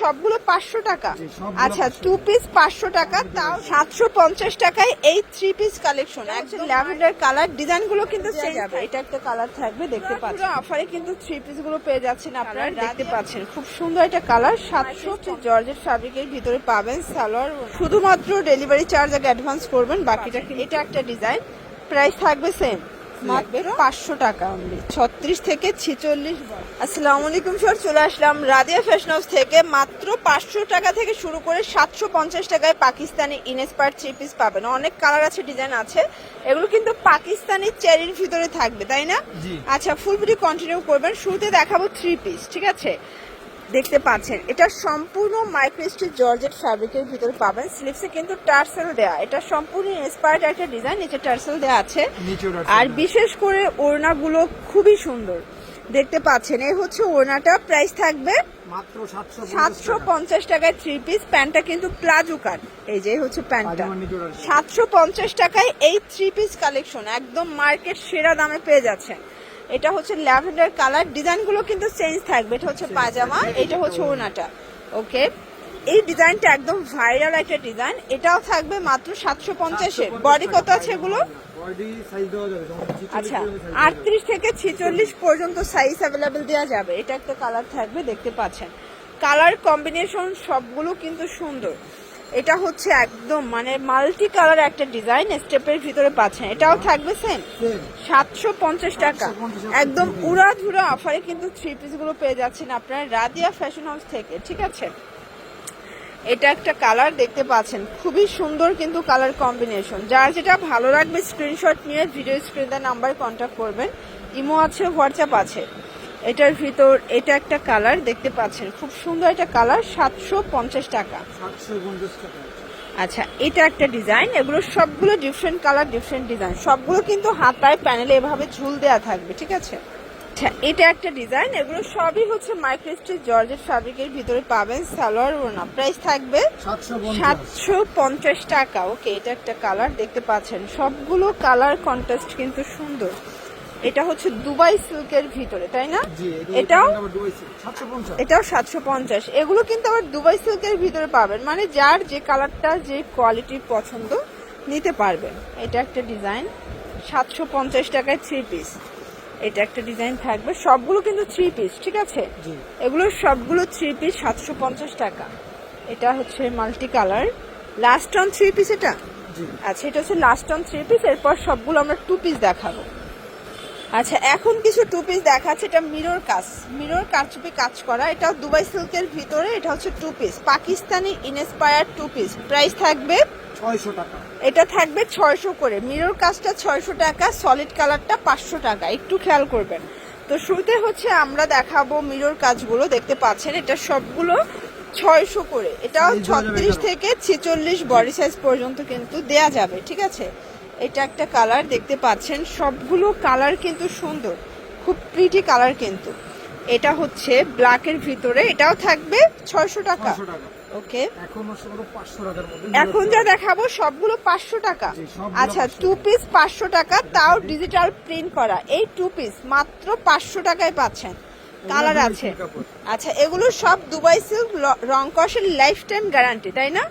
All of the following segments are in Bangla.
সবগুলো পাঁচশো টাকা। আচ্ছা টু পিস পাঁচশো টাকা তাও সাতশো পঞ্চাশ টাকায় এই থ্রি পিস কালেকশন একদম ল্যাভেন্ডার কালার ডিজাইনগুলো কিন্তু যাবে। এটা একটা কালার থাকবে দেখতে পাচ্ছেন। অফারে কিন্তু থ্রি পিসগুলো পেয়ে যাচ্ছেন আপনারা দেখতে পাচ্ছেন। খুব সুন্দর একটা কালার সাতশো জর্জেট ফ্যাব্রিকের ভিতরে পাবেন সালোয়ার। শুধুমাত্র ডেলিভারি চার্জ আগে অ্যাডভান্স করবেন বাকিটা এটা একটা ডিজাইন প্রাইস থাকবে সেম মাত্র পাঁচশো টাকা অনলি। ছত্রিশ থেকে ছিচল্লিশ আসসালামু আলাইকুম স্যার চলে আসলাম রাদিয়া ফ্যাশন হাউস থেকে। মাত্র পাঁচশো টাকা থেকে শুরু করে সাতশো পঞ্চাশ টাকায় পাকিস্তানি ইনস্পায়ার থ্রি পিস পাবেন। অনেক কালার আছে ডিজাইন আছে। এগুলো কিন্তু পাকিস্তানি চেরির ভিতরে থাকবে তাই না? আচ্ছা ফুল ভিডিও কন্টিনিউ করবেন। শুরুতে দেখাবো থ্রি পিস ঠিক আছে? দেখতে পাচ্ছেন। এটা সম্পূর্ণ মাইক্রোস্টিচ জর্জেট ফ্যাব্রিকের ভিতরে পাবেন। স্লিপসে কিন্তু টার্সেল দেয়া। এটা সম্পূর্ণ ইন্সপায়ার্ড একটা ডিজাইন নিচে টার্সেল দেয়া আছে। আর বিশেষ করে ওড়নাগুলো খুবই সুন্দর। দেখতে পাচ্ছেন। এই হচ্ছে ওড়নাটা। প্রাইস থাকবে মাত্র সাতশো পঞ্চাশ টাকায় থ্রি পিস প্যান্টটা কিন্তু প্লাজো কাট। এই যে হচ্ছে প্যান্টটা। সাতশো পঞ্চাশ টাকায় এই থ্রি পিস কালেকশন একদম মার্কেট সেরা দামে পেয়ে যাচ্ছেন। এটা হচ্ছে ল্যাভেন্ডার কালার। ডিজাইনগুলো কিন্তু চেঞ্জ থাকবে। এটা হচ্ছে পায়জামা এটা হচ্ছে ওনাটা ওকে? এই ডিজাইনটা একদম ভাইরাল একটা ডিজাইন। এটাও থাকবে মাত্র সাতশো পঞ্চাশে। বডি কত আছে এগুলো? বডি সাইজ দেওয়া যাবে যেমন 46 আচ্ছা আটত্রিশ থেকে ছিচল্লিশ পর্যন্ত সাইজ অ্যাভেলেবেল দেওয়া যাবে। এটা একটা কালার থাকবে দেখতে পাচ্ছেন। কালার কম্বিনেশন সবগুলো কিন্তু সুন্দর। এটা হচ্ছে একদম মানে মাল্টি কালার একটা ডিজাইন স্টেপের ভিতরে পাচ্ছেন এটাও থাকবে সেম সাতশো পঞ্চাশ টাকা। একদম উড়া ধুরা অফারে কিন্তু থ্রি পিসগুলো পেয়ে যাচ্ছেন আপনারা রাদিয়া ফ্যাশন হাউস থেকে ঠিক আছে? এটা একটা কালার দেখতে পাচ্ছেন। খুবই সুন্দর কিন্তু কালার কম্বিনেশন যার যেটা ভালো লাগবে স্ক্রিনশট নিয়ে ভিডিও স্ক্রিনের নাম্বার কন্ট্যাক্ট করবেন। ইমো আছে হোয়াটসঅ্যাপ আছে। এটার ভিতর এটা একটা কালার দেখতে পাচ্ছেন। খুব সুন্দর একটা কালার সাতশো পঞ্চাশ টাকা। আচ্ছা এটা একটা ডিজাইন। এগুলো সবগুলো ডিফারেন্ট কালার ডিফারেন্ট ডিজাইন সবগুলো কিন্তু হাতায় প্যানেলে এভাবে ঝুল দেওয়া থাকবে ঠিক আছে? আচ্ছা এটা একটা ডিজাইন। এগুলো সবই হচ্ছে মাইক্রোস্টিচ জর্জেট ফ্যাব্রিকের ভিতরে পাবেন সালোয়ার ওনা প্রাইস থাকবে সাতশো পঞ্চাশ। টাকা। ওকে এটা একটা কালার দেখতে পাচ্ছেন। সবগুলো কালার কন্ট্রাস্ট কিন্তু সুন্দর। এটা হচ্ছে দুবাই সিল্কের ভিতরে তাই না? এটাও আবার দুবাই সিল্ক 750 এটাও সাতশো পঞ্চাশ। এগুলো কিন্তু আবার দুবাই সিল্কের ভিতরে পাবেন মানে যার যে কালারটা যে কোয়ালিটির পছন্দ নিতে পারবেন। এটা একটা ডিজাইন সাতশো পঞ্চাশ টাকায় থ্রি পিস এটা একটা ডিজাইন থাকবে সবগুলো কিন্তু থ্রি পিস ঠিক আছে। এগুলো সবগুলো থ্রি পিস সাতশো পঞ্চাশ টাকা। এটা হচ্ছে multi colour last on three piece এটা আচ্ছা এটা হচ্ছে লাস্ট অন থ্রি পিস এরপর সবগুলো আমরা টু পিস দেখাবো। আচ্ছা এখন কিছু টু পিস দেখাচ্ছে এটা মিরর কাজ। মিরর কারচুপি কাজ করা এটা দুবাই সিল্কের ভিতরে এটা হচ্ছে two piece Pakistani inspire two piece price থাকবে 600 টাকা। এটা থাকবে ছয়শো করে। মিরর কাজটা ছয়শো টাকা সলিড কালারটা পাঁচশো টাকা। একটু খেয়াল করবেন। তো শুরুতে হচ্ছে আমরা দেখাবো মিরর কাজগুলো দেখতে পাচ্ছেন এটা সবগুলো ছয়শো করে। যাবে ছত্রিশ থেকে ছেচল্লিশ বডি সাইজ পর্যন্ত কিন্তু দেয়া যাবে ঠিক আছে? এটা একটা কালার দেখতে পাচ্ছেন। সবগুলো কালার কিন্তু সুন্দর। খুব প্রিটি কালার কিন্তু। এটা হচ্ছে ব্ল্যাকের ভিতরে। এটাও থাকবে ছয়শো টাকা। ওকে। এখন হচ্ছে পুরো 500 টাকার মধ্যে এখন যা দেখাবো সবগুলো পাঁচশো টাকা। আচ্ছা টু পিস পাঁচশো টাকা তাও ডিজিটাল প্রিন্ট করা। এই টু পিস মাত্র পাঁচশো টাকায় পাচ্ছেন। কালার আছে। আচ্ছা এগুলো সব দুবাই সিল্ক রংকসের লাইফ টাইম গ্যারান্টি তাই না?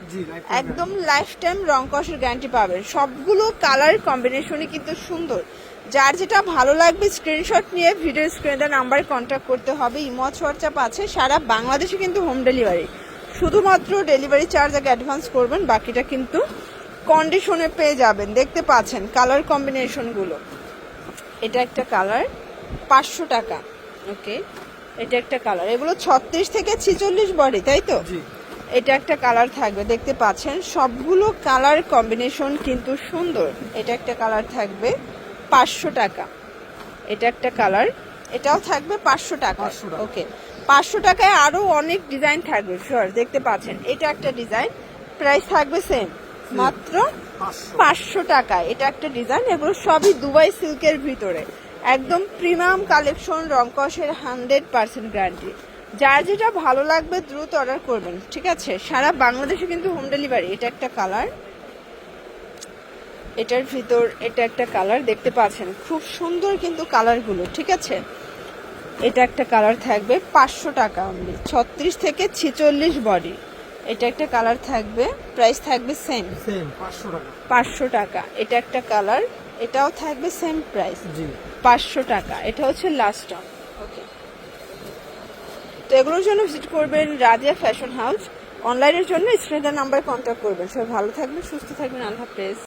একদম লাইফ টাইম রংকসের গ্যারান্টি পাবেন। সবগুলো কালার কম্বিনেশনই কিন্তু সুন্দর। যার যেটা ভালো লাগবে স্ক্রিনশট নিয়ে ভিডিও স্ক্রিনে নাম্বারে কন্ট্যাক্ট করতে হবে। ইমো হোয়াটসঅ্যাপ আছে সারা বাংলাদেশে কিন্তু হোম ডেলিভারি শুধুমাত্র ডেলিভারি চার্জ আগে অ্যাডভান্স করবেন বাকিটা কিন্তু কন্ডিশনে পেয়ে যাবেন। দেখতে পাচ্ছেন কালার কম্বিনেশনগুলো এটা একটা কালার পাঁচশো টাকা। ওকে। এটা একটা কালার এগুলো ছত্রিশ থেকে ছিচল্লিশ বডি তাই তো? এটা একটা কালার থাকবে দেখতে পাচ্ছেন। সবগুলো কালার কম্বিনেশন কিন্তু সুন্দর। এটা একটা কালার থাকবে পাঁচশো টাকা। এটা একটা কালার এটাও থাকবে পাঁচশো টাকা। 500 টাকা। ওকে। পাঁচশো টাকায় আরও অনেক ডিজাইন থাকবে শিওর দেখতে পাচ্ছেন। এটা একটা ডিজাইন প্রাইস থাকবে সেম মাত্র 500 পাঁচশো টাকা এটা একটা ডিজাইন এগুলো সবই দুবাই সিল্কের ভিতরে। একদম প্রিমিয়াম কালেকশন রংকসের হান্ড্রেড পার্সেন্ট গ্যারান্টি। যার যেটা ভালো লাগবে দ্রুত অর্ডার করবেন ঠিক আছে? সারা বাংলাদেশে কিন্তু হোম ডেলিভারি এটা একটা কালার এটার ভিতর এটা একটা কালার দেখতে পাচ্ছেন। খুব সুন্দর কিন্তু কালারগুলো ঠিক আছে? এটা একটা কালার থাকবে পাঁচশো টাকা অনলি ছত্রিশ থেকে ছেচল্লিশ বডি এটা একটা কালার থাকবে প্রাইস থাকবে সেম সেম পাঁচশো টাকা। পাঁচশো টাকা। এটা একটা কালার এটাও থাকবে সেম প্রাইস জি। পাঁচশো টাকা। এটা হচ্ছে লাস্ট ওকে তো এগুলোর জন্য ভিজিট করবেন রাজিয়া ফ্যাশন হাউস অনলাইনের জন্য স্ক্রিনের নাম্বারে কন্ট্যাক্ট করবেন। সবাই ভালো থাকবেন সুস্থ থাকবেন। আল্লাহ হাফেজ।